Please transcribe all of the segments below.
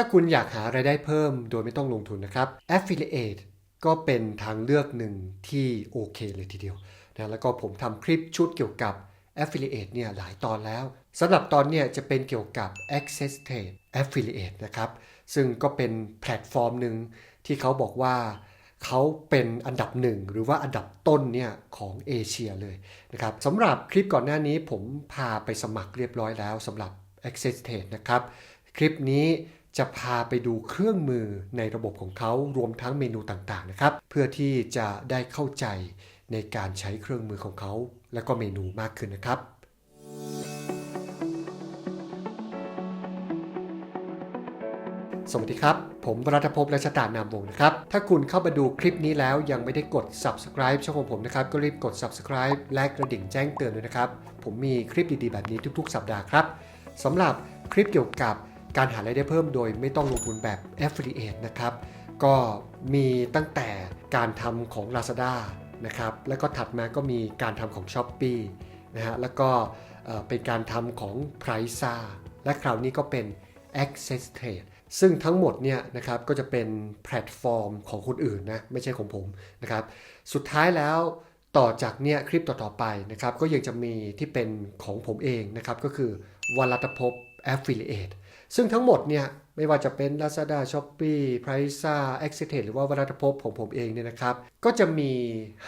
ถ้าคุณอยากหารายได้เพิ่มโดยไม่ต้องลงทุนนะครับ Affiliate ก็เป็นทางเลือกหนึ่งที่โอเคเลยทีเดียวนะแล้วก็ผมทำคลิปชุดเกี่ยวกับ Affiliate เนี่ยหลายตอนแล้วสำหรับตอนเนี่ยจะเป็นเกี่ยวกับ Access Trade Affiliate นะครับ ซึ่งก็เป็นแพลตฟอร์มหนึ่งที่เขาบอกว่าเขาเป็นอันดับหนึ่งหรือว่าอันดับต้นเนี่ยของเอเชียเลยนะครับสำหรับคลิปก่อนหน้านี้ผมพาไปสมัครเรียบร้อยแล้วสำหรับ Access Trade นะครับ คลิปนี้ จะพาไปดูเครื่องมือในระบบของเขารวมทั้งเมนูต่างๆนะครับ เพื่อที่จะได้เข้าใจในการใช้เครื่องมือของเขา และก็เมนูมากขึ้นนะครับ สวัสดีครับ ผมรัฐภพและชะตานามวงศ์นะครับ ถ้าคุณเข้ามาดูคลิปนี้แล้วยังไม่ได้กด subscribe ช่องของผมนะครับ ก็รีบกด subscribe และกระดิ่งแจ้งเตือนด้วยนะครับ ผมมีคลิปดีๆแบบนี้ทุก ๆ สัปดาห์ครับสำหรับคลิปเกี่ยวกับ การหารายได้เพิ่มโดยไม่ต้องลงทุนแบบ affiliate นะครับ ก็มีตั้งแต่การทำของ Lazada นะครับ แล้วก็ถัดมาก็มีการทำของ s h อ p e e นะฮะ แล้วก็เป็นการทำของ p r i c e และคราวนี้ก็เป็น Access Trade ซึ่งทั้งหมดเนี่ยนะครับก็จะเป็นแพลตฟอร์มของคนอื่นนะไม่ใช่ของผมนะครับ สุดท้ายแล้วต่อจากเนี่ยคลิปต่อๆไปนะครับก็ยังจะมีที่เป็นของผมเองนะครับก็คือวรัตภพ Affiliate ซึ่งทั้งหมดเนี่ยไม่ว่าจะเป็น Lazada, Shopee, p r i c e a c c e s s หรือว่าวัฒนภพของผมเองเนี่ยนะครับ ก็จะมี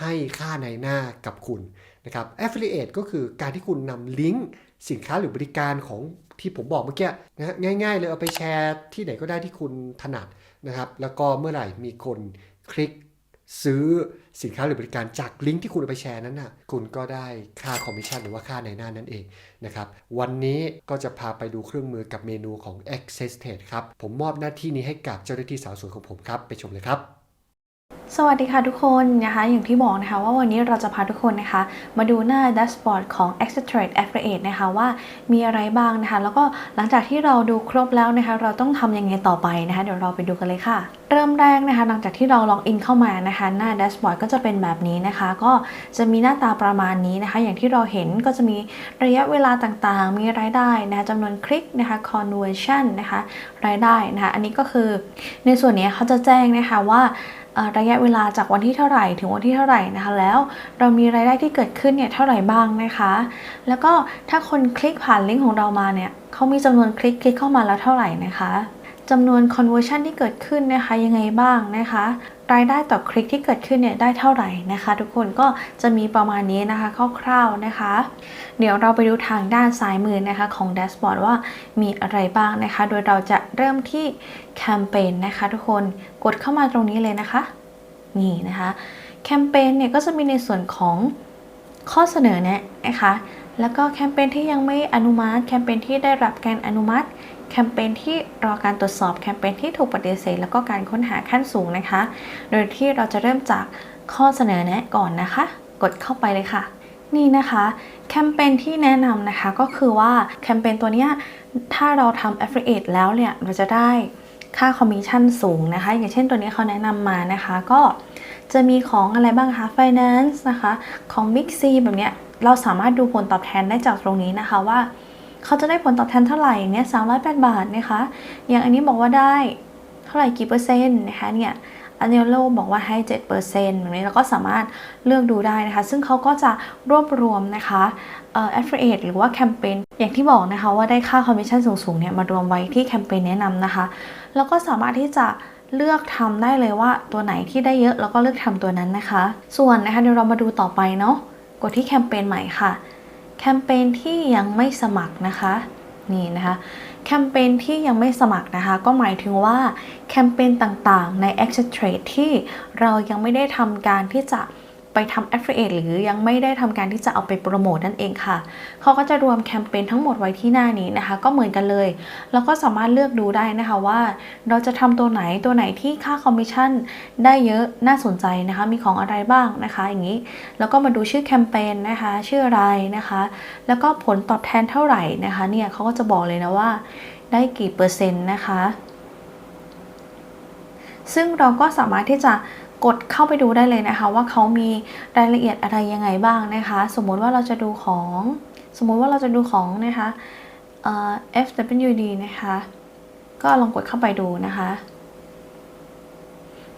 ให้ค่าในหน้ากับคุณนะครับ Affiliate ก็คือการที่คุณนำลิงก์สินค้าหรือบริการของที่ผมบอกเมื่อกี้นะฮะง่าย ๆ เลยเอาไปแชร์ที่ไหนก็ได้ที่คุณถนัดนะครับ แล้วก็เมื่อไหร่มีคนคลิก ซื้อสินค้าหรือบริการจากลิงก์ที่คุณเอาไปแชร์นั้นนะ่ะคุณก็ได้ค่าคอมมิชชั่นหรือว่าค่าในหน้านั่นเองนะครับวันนี้ก็จะพาไปดูเครื่องมือกับเมนูของ Access Trade ครับผมมอบหน้าที่นี้ให้กับเจ้าหน้าที่สาวสวยของผมครับ ไปชมเลยครับ สวัสดีค่ะทุกคนนะคะอย่างที่บอกนะคะว่าวันนี้เราจะพาทุกคนนะคะ มาดูหน้าแดชบอร์ดของ e x t r a d e Affiliate นะคะว่ามีอะไรบ้างนะคะ แล้วก็หลังจากที่เราดูครบแล้วนะคะ เราต้องทำยังไงต่อไปนะคะ เดี๋ยวเราไปดูกันเลยค่ะ เริ่มแรกนะคะ หลังจากที่เราล็อกอินเข้ามานะคะ หน้าแดชบอร์ดก็จะเป็นแบบนี้นะคะ ก็จะมีหน้าตาประมาณนี้นะคะ อย่างที่เราเห็นก็จะมีระยะเวลาต่างๆ มีรายได้นะคะจำนวนคลิกนะคะ conversion นะคะรายได้นะคะ อันนี้ก็คือในส่วนนี้เขาจะแจ้งนะคะว่า ระยะเวลาจากวันที่เท่าไหร่ถึงวันที่เท่าไหร่นะคะ แล้วเรามีรายได้ที่เกิดขึ้นเนี่ยเท่าไหร่บ้างนะคะ แล้วก็ถ้าคนคลิกผ่านลิงก์ของเรามาเนี่ยเขามีจำนวนคลิกคลิกเข้ามาแล้วเท่าไหร่นะคะ จำนวน conversion ที่เกิดขึ้นนะคะยังไงบ้างนะคะรายได้ต่อคลิกที่เกิดขึ้นเนี่ยได้เท่าไหร่นะคะ ทุกคนก็จะมีประมาณนี้นะคะคร่าวๆนะคะ เดี๋ยวเราไปดูทางด้านซ้ายมือนะคะของแดชบอร์ดว่ามีอะไรบ้างนะคะ โดยเราจะเริ่มที่แคมเปญนะคะ ทุกคนกดเข้ามาตรงนี้เลยนะคะ นี่นะคะแคมเปญเนี่ยก็จะมีในส่วนของข้อเสนอแนะนะคะแล้วก็แคมเปญที่ยังไม่อนุมัติแคมเปญที่ได้รับการอนุมัติ แคมเปญที่รอการตรวจสอบแคมเปญที่ถูกปฏิเสธแล้วก็การค้นหาขั้นสูงนะคะ โดยที่เราจะเริ่มจากข้อเสนอแนะก่อนนะคะ กดเข้าไปเลยค่ะ นี่นะคะแคมเปญที่แนะนำนะคะก็คือว่าแคมเปญตัวเนี้ยถ้าเราทำ affiliate แล้วเนี่ยเราจะได้ค่าคอมมิชชั่นสูงนะคะ อย่างเช่นตัวนี้เขาแนะนำมานะคะ ก็จะมีของอะไรบ้างคะ finance นะคะ ของ Big C แบบเนี้ยเราสามารถดูผลตอบแทนได้จากตรงนี้นะคะว่า เขาจะได้ผลตอบแทนเท่าไหร่เนี่ยสามร้อยแปดบาทนะคะ อย่างอันนี้บอกว่าได้เท่าไหร่กี่เปอร์เซ็นต์นะคะเนี่ยอันเนโลบอกว่าให้ 7%แบบนี้เราก็สามารถเลือกดูได้นะคะ ซึ่งเขาก็จะรวบรวมนะคะเอ่อ affiliate หรือว่าแคมเปญอย่างที่บอกนะคะว่าได้ค่าคอมมิชชั่นสูงๆเนี่ยมารวมไว้ที่แคมเปญแนะนำนะคะ แล้วก็สามารถที่จะเลือกทำได้เลยว่าตัวไหนที่ได้เยอะแล้วก็เลือกทำตัวนั้นนะคะ ส่วนนะคะเดี๋ยวเรามาดูต่อไปเนาะกดที่แคมเปญใหม่ค่ะ แคมเปญที่ยังไม่สมัครนะคะนี่นะคะแคมเปญที่ยังไม่สมัครนะคะก็หมายถึงว่าแคมเปญต่างๆ ใน a c t i o n Trade ที่เรายังไม่ได้ทำการที่จะ ไปทำ affiliate หรือยังไม่ได้ทำการที่จะเอาไปโปรโมทนั่นเองค่ะ เขาก็จะรวมแคมเปญทั้งหมดไว้ที่หน้านี้นะคะ ก็เหมือนกันเลย แล้วก็สามารถเลือกดูได้นะคะว่า เราจะทำตัวไหนตัวไหนที่ค่าคอมมิชชั่นได้เยอะน่าสนใจนะคะ มีของอะไรบ้างนะคะ อย่างนี้ แล้วก็มาดูชื่อแคมเปญนะคะ ชื่ออะไรนะคะ แล้วก็ผลตอบแทนเท่าไหร่นะคะ เนี่ยเขาก็จะบอกเลยนะว่า ได้กี่เปอร์เซ็นต์นะคะซึ่งเราก็สามารถที่จะ กดเข้าไปดูได้เลยนะคะ ว่าเขามีรายละเอียดอะไรยังไงบ้างนะคะ สมมติว่าเราจะดูของ สมมติว่าเราจะดูของนะคะเอ่อ FWD นะคะ ก็ลองกดเข้าไปดูนะคะ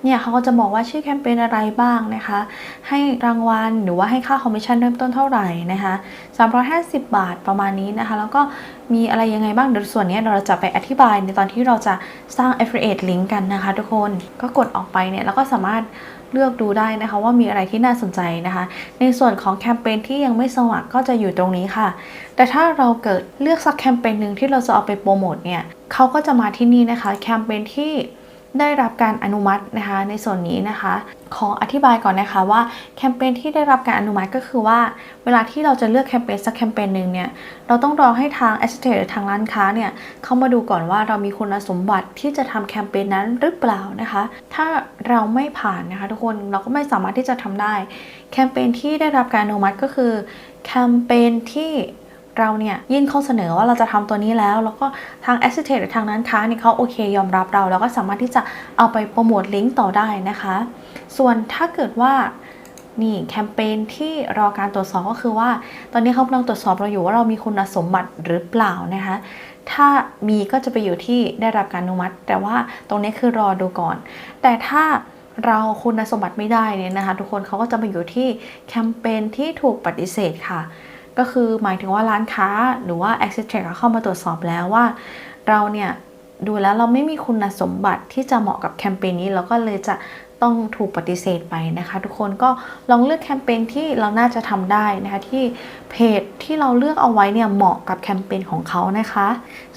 เนี่ยเขาก็จะบอกว่าชื่อแคมเปญอะไรบ้างนะคะ ให้รางวัลหรือว่าให้ค่าคอมมิชชั่นเริ่มต้นเท่าไหร่นะคะ350 บาทประมาณนี้นะคะ แล้วก็มีอะไรยังไงบ้างเดี๋ยวส่วนนี้เราจะไปอธิบายในตอนที่เราจะสร้าง affiliate link กันนะคะ ทุกคนก็กดออกไปเนี่ยแล้วก็สามารถเลือกดูได้นะคะว่ามีอะไรที่น่าสนใจนะคะ ในส่วนของแคมเปญที่ยังไม่สมัครก็จะอยู่ตรงนี้ค่ะ แต่ถ้าเราเกิดเลือกสักแคมเปญหนึ่งที่เราจะเอาไปโปรโมทเนี่ยเขาก็จะมาที่นี่นะคะแคมเปญที่ ได้รับการอนุมัตินะคะ ในส่วนนี้นะคะ ขออธิบายก่อนนะคะว่าแคมเปญที่ได้รับการอนุมัติก็คือว่า เวลาที่เราจะเลือกแคมเปญสักแคมเปญหนึ่งเนี่ยเราต้องรอให้ทาง a s s o c i a t e หรือทางร้านค้าเนี่ยเข้ามาดูก่อนว่าเรามีคุณสมบัติที่จะทำแคมเปญนั้นหรือเปล่านะคะ ถ้าเราไม่ผ่านนะคะทุกคนเราก็ไม่สามารถที่จะทำได้แคมเปญที่ได้รับการอนุมัติก็คือแคมเปญที่ เราเนี่ยยื่นข้อเสนอว่าเราจะทำตัวนี้แล้ว แล้วก็ทาง a s s o c i a t e หรือทางร้านค้าเนี่ยเขาโอเคยอมรับเรา แล้วก็สามารถที่จะเอาไปโปรโมทลิงก์ต่อได้นะคะ ส่วนถ้าเกิดว่านี่แคมเปญที่รอการตรวจสอบก็คือว่า ตอนนี้เขากำลังตรวจสอบเราอยู่ว่าเรามีคุณสมบัติหรือเปล่านะคะ ถ้ามีก็จะไปอยู่ที่ได้รับการอนุมัติ แต่ว่าตรงนี้คือรอดูก่อน แต่ถ้าเราคุณสมบัติไม่ได้เนี่ยนะคะ ทุกคนเขาก็จะมาอยู่ที่แคมเปญที่ถูกปฏิเสธค่ะ ก็คือหมายถึงว่าร้านค้าหรือว่า a c c e s s Check เข้ามาตรวจสอบแล้วว่า เราเนี่ยดูแล้วเราไม่มีคุณสมบัติที่จะเหมาะกับแคมเปญนี้เราก็เลยจะ ต้องถูกปฏิเสธไปนะคะ ทุกคนก็ลองเลือกแคมเปญที่เราน่าจะทำได้นะคะที่เพจที่เราเลือกเอาไว้เนี่ยเหมาะกับแคมเปญของเขานะคะ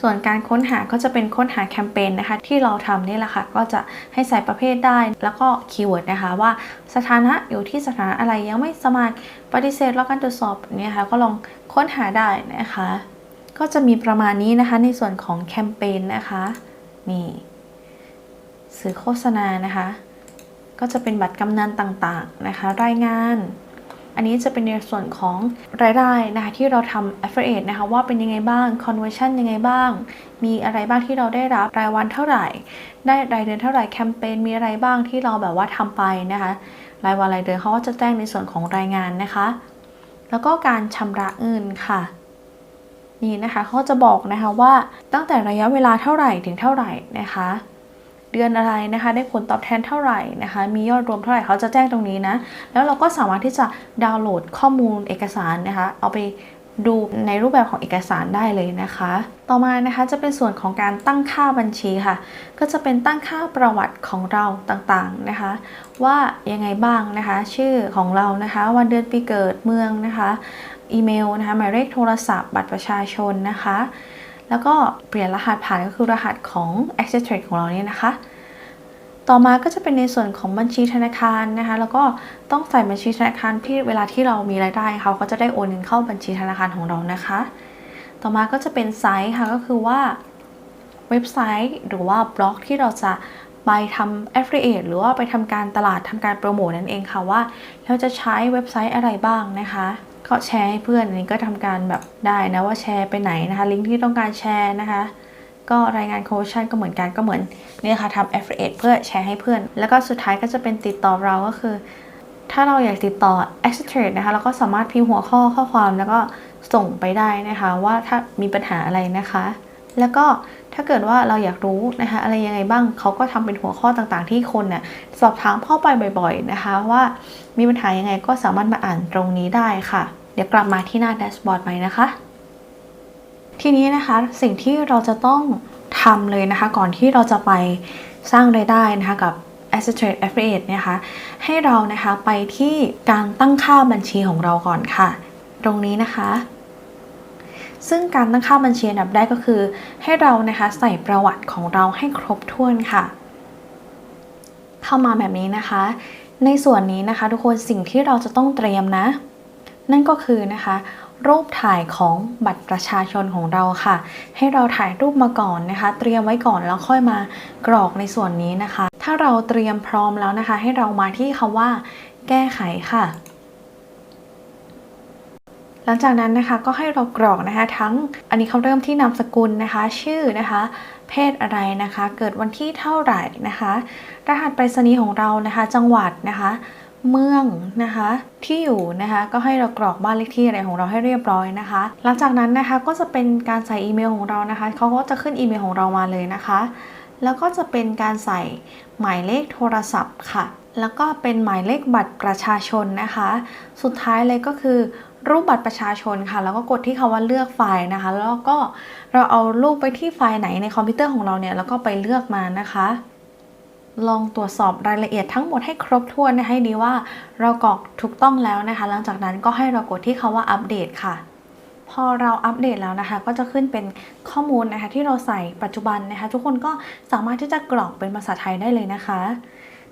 ส่วนการค้นหาก็จะเป็นค้นหาแคมเปญนะคะ ที่เราทำนี่แหละค่ะก็จะให้ใส่ประเภทได้แล้วก็คีย์เวิร์ดนะคะว่าสถานะอยู่ที่สถานะอะไรยังไม่สมัครปฏิเสธแล้วการตรวจสอบเนี่ยค่ะก็ลองค้นหาได้นะคะ ก็จะมีประมาณนี้นะคะในส่วนของแคมเปญนะคะนี่สื่อโฆษณานะคะ ก็จะเป็นบัตรกำนันต่างๆนะคะ รายงาน อันนี้จะเป็นในส่วนของรายได้นะคะที่เราทำ affiliate นะคะว่าเป็นยังไงบ้าง conversion ยังไงบ้าง มีอะไรบ้างที่เราได้รับรายวันเท่าไหร่ ได้รายเดือนเท่าไหร่แคมเปญมีอะไรบ้างที่เราแบบว่าทำไปนะคะรายวันรายเดือนเขาก็จะแจ้งในส่วนของรายงานนะคะ แล้วก็การชำระเงินค่ะนี่นะคะเขาจะบอกนะคะว่าตั้งแต่ระยะเวลาเท่าไหร่ถึงเท่าไหร่นะคะ เดือนอะไรนะคะ ได้ผลตอบแทนเท่าไหร่นะคะ มียอดรวมเท่าไหร่เขาจะแจ้งตรงนี้นะ แล้วเราก็สามารถที่จะดาวน์โหลดข้อมูลเอกสารนะคะ เอาไปดูในรูปแบบของเอกสารได้เลยนะคะ ต่อมานะคะจะเป็นส่วนของการตั้งค่าบัญชีค่ะ ก็จะเป็นตั้งค่าประวัติของเราต่างๆนะคะ ว่ายังไงบ้างนะคะ ชื่อของเรานะคะ วันเดือนปีเกิดเมืองนะคะ อีเมลนะคะหมายเลขโทรศัพท์ บัตรประชาชนนะคะ แล้วก็เปลี่ยนรหัสผ่านก็คือรหัสของ Access Trade ของเราเนี่ยนะคะ ต่อมาก็จะเป็นในส่วนของบัญชีธนาคารนะคะ แล้วก็ต้องใส่บัญชีธนาคารที่เวลาที่เรามีรายได้เขาก็จะได้โอนเงินเข้าบัญชีธนาคารของเรานะคะ ต่อมาก็จะเป็นไซต์ค่ะก็คือว่าเว็บไซต์หรือว่าบล็อกที่เราจะไปทำ affiliate หรือว่าไปทำการตลาดทำการโปรโมทนั่นเองค่ะว่า เราจะใช้เว็บไซต์อะไรบ้างนะคะ ก็แชร์ให้เพื่อนอันนี้ก็ทำการแบบได้นะว่าแชร์ไปไหนนะคะลิงก์ที่ต้องการแชร์นะคะก็รายงานโคชั่นก็เหมือนกันก็เหมือนนี่ค่ะทำ affiliate เพื่อแชร์ให้เพื่อน แล้วก็สุดท้ายก็จะเป็นติดต่อเราก็คือ ถ้าเราอยากติดต่อ a c c e s Trade นะคะเราก็สามารถพิมพ์หัวข้อข้อความแล้วก็ส่งไปได้นะคะ ว่าถ้ามีปัญหาอะไรนะคะ แล้วก็ถ้าเกิดว่าเราอยากรู้นะคะอะไรยังไงบ้างเขาก็ทำเป็นหัวข้อต่างๆ ที่คนเนี่ยสอบถามเข้าไปบ่อย ๆนะคะ ว่ามีปัญหายังไงก็สามารถมาอ่านตรงนี้ได้ค่ะ เดี๋ยวกลับมาที่หน้าแดชบอร์ดใหม่นะคะ ทีนี้นะคะสิ่งที่เราจะต้องทำเลยนะคะ ก่อนที่เราจะไปสร้างรายได้นะคะกับ a s s e t Trade Affiliate นะคะให้เรานะคะไปที่การตั้งค่าบัญชีของเราก่อนค่ะ ตรงนี้นะคะ ซึ่งการตั้งค่าบัญชีอันดับแรกก็คือ ให้เรานะคะใส่ประวัติของเราให้ครบถ้วนค่ะ เข้ามาแบบนี้นะคะ ในส่วนนี้นะคะ ทุกคนสิ่งที่เราจะต้องเตรียมนะ นั่นก็คือนะคะรูปถ่ายของบัตรประชาชนของเราค่ะ ให้เราถ่ายรูปมาก่อนนะคะ เตรียมไว้ก่อนแล้วค่อยมากรอกในส่วนนี้นะคะ ถ้าเราเตรียมพร้อมแล้วนะคะ ให้เรามาที่คำว่า แก้ไขค่ะ หลังจากนั้นนะคะก็ให้เรากรอกนะคะทั้งอันนี้เขาเริ่มที่นามสกุลนะคะ ชื่อนะคะ เพศอะไรนะคะ เกิดวันที่เท่าไหร่นะคะ รหัสไปรษณีย์ของเรานะคะ จังหวัดนะคะเมืองนะคะที่อยู่นะคะก็ให้เรากรอกบ้านเลขที่อะไรของเราให้เรียบร้อยนะคะ หลังจากนั้นนะคะก็จะเป็นการใส่อีเมลของเรานะคะเขาก็จะขึ้นอีเมลของเรามาเลยนะคะ แล้วก็จะเป็นการใส่หมายเลขโทรศัพท์ค่ะ แล้วก็เป็นหมายเลขบัตรประชาชนนะคะ สุดท้ายเลยก็คือ รูปบัตรประชาชนค่ะ แล้วก็กดที่คำว่าเลือกไฟล์นะคะ แล้วก็เราเอารูปไปที่ไฟล์ไหนในคอมพิวเตอร์ของเราเนี่ยแล้วก็ไปเลือกมานะคะ ลองตรวจสอบรายละเอียดทั้งหมดให้ครบถ้วนนะให้ดีว่าเรากรอกถูกต้องแล้วนะคะ หลังจากนั้นก็ให้เรากดที่คำว่าอัปเดตค่ะพอเราอัปเดตแล้วนะคะ ก็จะขึ้นเป็นข้อมูลนะคะที่เราใส่ปัจจุบันนะคะ ทุกคนก็สามารถที่จะกรอกเป็นภาษาไทยได้เลยนะคะ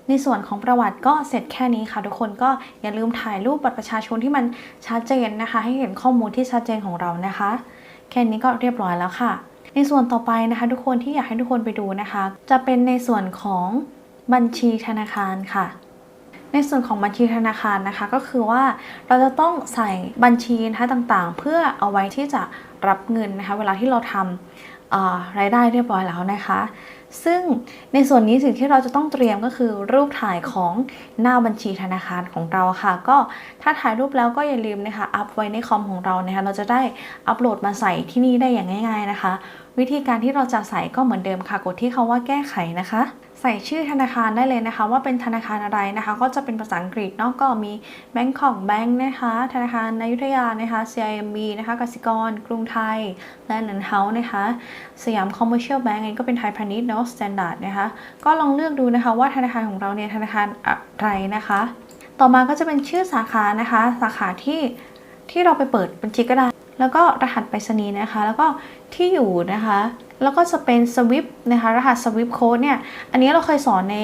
ในส่วนของประวัติก็เสร็จแค่นี้ค่ะ ทุกคนก็อย่าลืมถ่ายรูปบัตรประชาชนที่มันชัดเจนนะคะ ให้เห็นข้อมูลที่ชัดเจนของเรานะคะ แค่นี้ก็เรียบร้อยแล้วค่ะ ในส่วนต่อไปนะคะ ทุกคนที่อยากให้ทุกคนไปดูนะคะ จะเป็นในส่วนของบัญชีธนาคารค่ะในส่วนของบัญชีธนาคารนะคะก็คือว่าเราจะต้องใส่บัญชีนะคะต่างๆ เพื่อเอาไว้ที่จะรับเงินนะคะเวลาที่เราทำรายได้เรียบร้อยแล้วนะคะ ซึ่งในส่วนนี้สิ่งที่เราจะต้องเตรียมก็คือรูปถ่ายของหน้าบัญชีธนาคารของเราค่ะ ก็ถ้าถ่ายรูปแล้วก็อย่าลืมนะคะอัพไว้ในคอมของเรานะคะเราจะได้อัปโหลดมาใส่ที่นี่ได้อย่างง่าย ๆนะคะ วิธีการที่เราจะใส่ก็เหมือนเดิมค่ะกดที่คาว่าแก้ไขนะคะ ใส่ชื่อธนาคารได้เลยนะคะ ว่าเป็นธนาคารอะไรนะคะ ก็จะเป็นภาษาอังกฤษเนาะก็มี Bangkok Bank นะคะ ธนาคารนายุทยานะคะ CIMB นะคะกสิกร กรุงไทย และนันเฮานะคะ สยาม Commercial Bank อันนี้ก็เป็นไทยพาณิชย์เนาะ Standard นะคะ ก็ลองเลือกดูนะคะว่าธนาคารของเราเนี่ยธนาคารอะไรนะคะ ต่อมาก็จะเป็นชื่อสาขานะคะ สาขาที่ที่เราไปเปิดบัญชีก็ได้ แล้วก็รหัสไปรษณีย์นะคะ แล้วก็ที่อยู่นะคะ แล้วก็จะเป็นสวิปนะคะ รหัสสวิปโค้ดเนี่ย อันนี้เราเคยสอนใน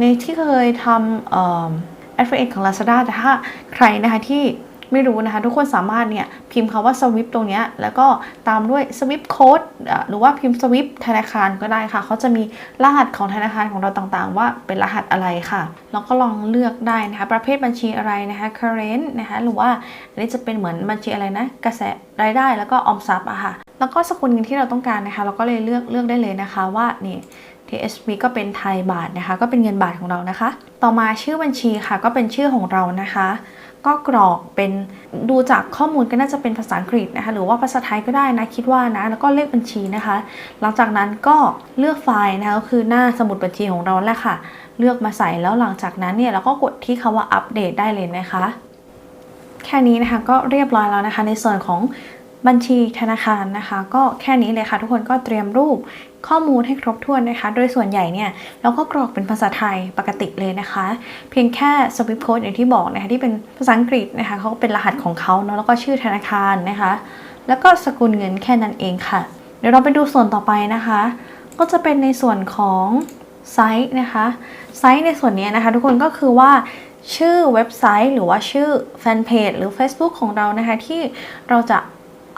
ในที่เคยทำเอ่อเอชของ Lazada แต่ถ้าใครนะคะที่ ไม่รู้นะคะ ทุกคนสามารถเนี่ยพิมพ์คำว่า swift ตรงนี้แล้วก็ตามด้วย swift code อะหรือว่าพิมพ์ swift ธนาคารก็ได้ค่ะเขาจะมีรหัสของธนาคารของเราต่างๆ ว่าเป็นรหัสอะไรค่ะแล้วก็ลองเลือกได้นะคะ ประเภทบัญชีอะไรนะคะ current นะคะหรือว่าอันนี้จะเป็นเหมือนบัญชีอะไรนะกระแสรายได้แล้วก็ออมทรัพย์อะค่ะ แล้วก็สกุลเงินที่เราต้องการนะคะ เราก็เลยเลือกเลือกได้เลยนะคะว่านี่ TSB ก็เป็นไทยบาทนะคะ ก็เป็นเงินบาทของเรานะคะ ต่อมาชื่อบัญชีค่ะ ก็เป็นชื่อของเรานะคะ ก็กรอกเป็นดูจากข้อมูลก็น่าจะเป็นภาษาอังกฤษนะคะหรือว่าภาษาไทยก็ได้นะคิดว่านะแล้วก็เลขบัญชีนะคะ หลังจากนั้นก็เลือกไฟล์นะคะก็คือหน้าสมุดบัญชีของเราแหละค่ะ เลือกมาใส่แล้วหลังจากนั้นเนี่ยเราก็กดที่คำว่าอัปเดตได้เลยนะคะ แค่นี้นะคะก็เรียบร้อยแล้วนะคะในส่วนของ บัญชีธนาคารนะคะ ก็แค่นี้เลยค่ะ ทุกคนก็เตรียมรูปข้อมูลให้ครบถ้วนนะคะ โดยส่วนใหญ่เนี่ยเราก็กรอกเป็นภาษาไทยปกติเลยนะคะ เพียงแค่สวิปโค้ดอย่างที่บอกนะคะที่เป็นภาษาอังกฤษนะคะเขาก็เป็นรหัสของเขาเนาะแล้วก็ชื่อธนาคารนะคะ แล้วก็สกุลเงินแค่นั้นเองค่ะ เดี๋ยวเราไปดูส่วนต่อไปนะคะ ก็จะเป็นในส่วนของไซต์นะคะไซต์ในส่วนนี้นะคะทุกคนก็คือว่าชื่อเว็บไซต์ หรือว่าชื่อแฟนเพจหรือ Facebook ของเรานะคะที่เราจะ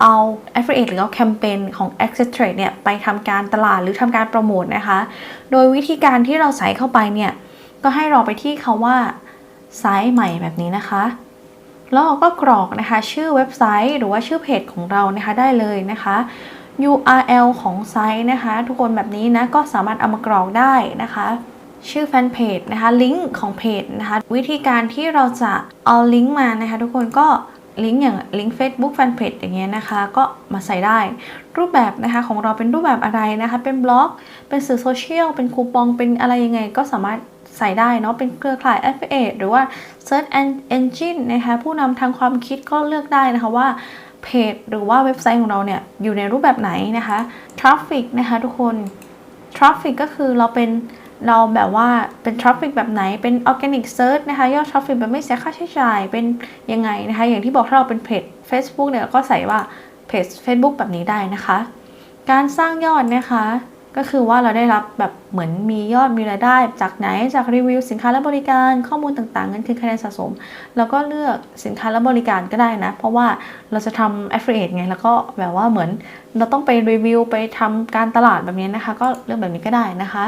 เอา affiliate หรือเอาแคมเปญของ Access Trade เนี่ยไปทำการตลาดหรือทำการโปรโมทนะคะ โดยวิธีการที่เราใส่เข้าไปเนี่ย ก็ให้เราไปที่คาว่าไซต์ใหม่แบบนี้นะคะ แล้วเราก็กรอกนะคะ ชื่อเว็บไซต์หรือว่าชื่อเพจของเรานะคะได้เลยนะคะ URL ของไซต์นะคะ ทุกคนแบบนี้นะก็สามารถเอามากรอกได้นะคะชื่อแฟนเพจนะคะลิงก์ของเพจนะคะ วิธีการที่เราจะเอาลิงก์มานะคะ ทุกคนก็ ลิงก์อย่างลิงก์ Facebook Fanpage อย่างเงี้ยนะคะ ก็มาใส่ได้ รูปแบบนะคะของเราเป็นรูปแบบอะไรนะคะ เป็นบล็อก เป็นสื่อโซเชียล เป็นคูปอง เป็นอะไรยังไง ก็สามารถใส่ได้เนาะ เป็นเครือข่าย Affiliate หรือว่า Search Engine นะคะผู้นำทางความคิดก็เลือกได้นะคะว่าเพจหรือว่าเว็บไซต์ของเราเนี่ยอยู่ในรูปแบบไหนนะคะ Traffic นะคะทุกคน Traffic ก็คือเราเป็น เราแบบว่าเป็นทราฟฟิกแบบไหน เป็นออร์แกนิกเซิร์ชนะคะยอดทราฟฟิกแบบไม่เสียค่าใช้จ่าย เป็นยังไงนะคะ อย่างที่บอกถ้าเราเป็นเพจ Facebook เนี่ยก็ใส่ว่าเพจ Facebook แบบนี้ได้นะคะ การสร้างยอดนะคะ ก็คือว่าเราได้รับแบบเหมือนมียอดมีรายได้ จากไหนจากรีวิวสินค้าและบริการข้อมูลต่างๆเงินคือคะแนนสะสม แล้วก็เลือกสินค้าและบริการก็ได้นะ เพราะว่าเราจะทำ affiliate ไง แล้วก็แบบว่าเหมือนเราต้องไปรีวิวไปทำการตลาดแบบนี้นะคะ ก็เลือกแบบนี้ก็ได้นะคะ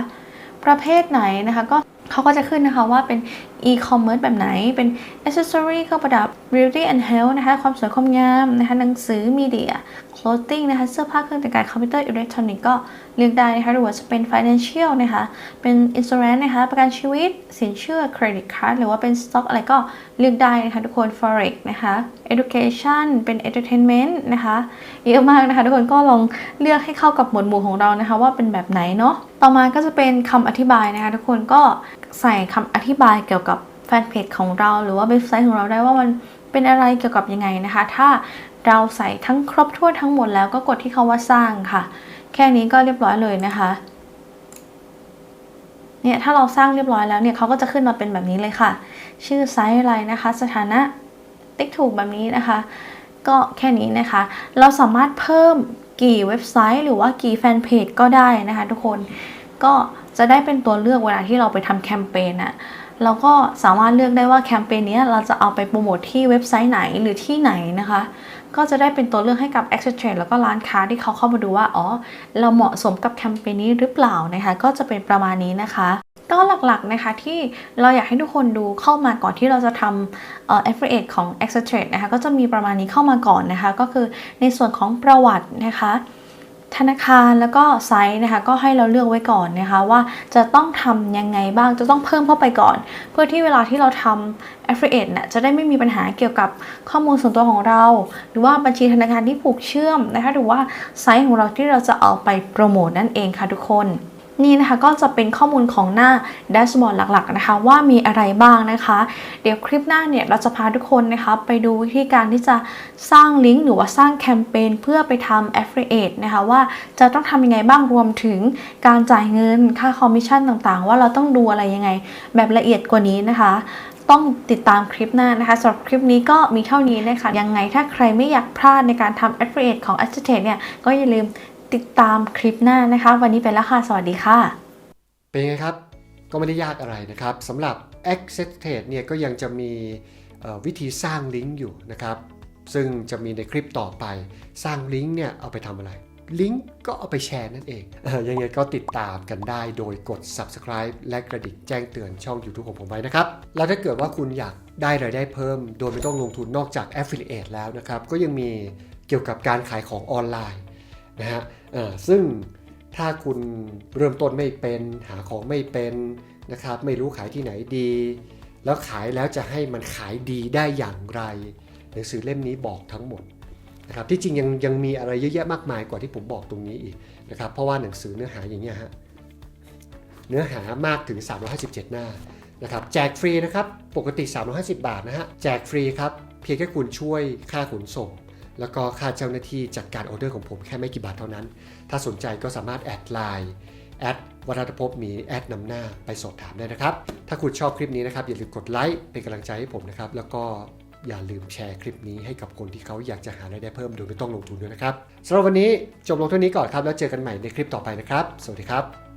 ประเภทไหนนะคะ ก็เขาก็จะขึ้นนะคะว่าเป็น e-commerce แบบไหน เป็น accessory เครื่องประดับ beauty and health นะคะ ความสวยความงามนะคะหนังสือ media clothing นะคะ เสื้อผ้าเครื่องแต่งกายคอมพิวเตอร์อิเล็กทรอนิกส์ก็เลือกได้นะคะหรือว่าจะเป็น financial นะคะ เป็น insurance นะคะ ประกันชีวิต สินเชื่อ credit card หรือว่าเป็น stock อะไรก็เลือกได้นะคะทุกคน forex นะคะ education เป็น entertainment นะคะเยอะมากนะคะทุกคนก็ลองเลือกให้เข้ากับหมวดหมู่ของเรานะคะว่าเป็นแบบไหนเนาะต่อมาก็จะเป็นคำอธิบายนะคะทุกคนก็ใส่คำอธิบายเกี่ยวกับ แฟนเพจของเราหรือว่าเว็บไซต์ของเราได้ว่ามันเป็นอะไรเกี่ยวกับยังไงนะคะ ถ้าเราใส่ทั้งครบถ้วนทั้งหมดแล้วก็กดที่คาว่าสร้างค่ะ แค่นี้ก็เรียบร้อยเลยนะคะเนี่ยถ้าเราสร้างเรียบร้อยแล้วเนี่ยเขาก็จะขึ้นมาเป็นแบบนี้เลยค่ะ ชื่อไซต์อะไรนะคะ สถานะติ๊กถูกแบบนี้นะคะ ก็แค่นี้นะคะ เราสามารถเพิ่มกี่เว็บไซต์ หรือว่ากี่แฟนเพจก็ได้นะคะ ทุกคนก็จะได้เป็นตัวเลือกเวลาที่เราไปทำแคมเปญอะ เราก็สามารถเลือกได้ว่าแคมเปญนี้เราจะเอาไปโปรโมทที่เว็บไซต์ไหนหรือที่ไหนนะคะ ก็จะได้เป็นตัวเลือกให้กับ a c c e s s o r y แล้วก็ร้านค้าที่เขาเข้ามาดูว่า อ๋อ เราเหมาะสมกับแคมเปญนี้หรือเปล่านะคะ ก็จะเป็นประมาณนี้นะคะก็หลักๆนะคะที่เราอยากให้ทุกคนดูเข้ามาก่อนที่เราจะทำเอ่อ affiliate ของ a c c e s s o r y นะคะก็จะมีประมาณนี้เข้ามาก่อนนะคะ ก็คือในส่วนของประวัตินะคะ ธนาคารแล้วก็ไซต์นะคะก็ให้เราเลือกไว้ก่อนนะคะว่าจะต้องทำยังไงบ้างจะต้องเพิ่มเข้าไปก่อน เพื่อที่เวลาที่เราทำ affiliate เนี่ยจะได้ไม่มีปัญหาเกี่ยวกับข้อมูลส่วนตัวของเรา หรือว่าบัญชีธนาคารที่ผูกเชื่อมนะคะหรือว่าไซต์ของเราที่เราจะเอาไปโปรโมทนั่นเองค่ะทุกคน นี่นะคะก็จะเป็นข้อมูลของหน้าแดชบอร์ดหลักๆนะคะว่ามีอะไรบ้างนะคะ เดี๋ยวคลิปหน้าเนี่ยเราจะพาทุกคนนะคะไปดูวิธีการที่จะสร้างลิงก์หรือว่าสร้างแคมเปญเพื่อไปทำ affiliate นะคะว่าจะต้องทำยังไงบ้างรวมถึงการจ่ายเงินค่าคอมมิชชั่นต่างๆ ว่าเราต้องดูอะไรยังไงแบบละเอียดกว่านี้นะคะต้องติดตามคลิปหน้านะคะสำหรับคลิปนี้ก็มีเท่านี้นะคะ ยังไงถ้าใครไม่อยากพลาดในการทำ affiliate ของ a s t a t เนี่ย ก็อย่าลืม ติดตามคลิปหน้านะคะ วันนี้ไปแล้วค่ะ สวัสดีค่ะ เป็นไงครับ ก็ไม่ได้ยากอะไรนะครับสำหรับ Access Trade เนี่ยก็ยังจะมีวิธีสร้างลิงก์อยู่นะครับ ซึ่งจะมีในคลิปต่อไปสร้างลิงก์เนี่ยเอาไปทำอะไรลิงก์ก็เอาไปแชร์นั่นเองยังไงก็ติดตามกันได้โดยกด subscribe และกระดิ่งแจ้งเตือนช่อง YouTube ของผมไว้นะครับ แล้วถ้าเกิดว่าคุณอยากได้รายได้เพิ่ม โดยไม่ต้องลงทุนนอกจาก Affiliate แล้วนะครับ ก็ยังมีเกี่ยวกับการขายของออนไลน์ นะฮะซึ่งถ้าคุณเริ่มต้นไม่เป็น หาของไม่เป็นนะครับไม่รู้ขายที่ไหนดี แล้วขายแล้วจะให้มันขายดีได้อย่างไรหนังสือเล่มนี้บอกทั้งหมดนะครับที่จริงยังยังมีอะไรเยอะแยะมากมายกว่าที่ผมบอกตรงนี้อีกนะครับเพราะว่าหนังสือเนื้อหาอย่างเงี้ยฮะเนื้อหามากถึง 357 หน้านะครับแจกฟรีนะครับปกติ 350 บาทนะฮะแจกฟรีครับเพียงแค่คุณช่วยค่าขนส่ง แล้วก็ค่าเจ้าหน้าที่จัดการออเดอร์ของผมแค่ไม่กี่บาทเท่านั้น ถ้าสนใจก็สามารถแอดไลน์แอดวัฒนภพมีแอดนำหน้าไปสอบถามได้นะครับ ถ้าคุณชอบคลิปนี้นะครับ อย่าลืมกดไลค์เป็นกำลังใจให้ผมนะครับ แล้วก็อย่าลืมแชร์คลิปนี้ให้กับคนที่เขาอยากจะหารายได้เพิ่มโดยไม่ต้องลงทุนด้วยนะครับสำหรับวันนี้จบลงเท่านี้ก่อนครับ แล้วเจอกันใหม่ในคลิปต่อไปนะครับ สวัสดีครับ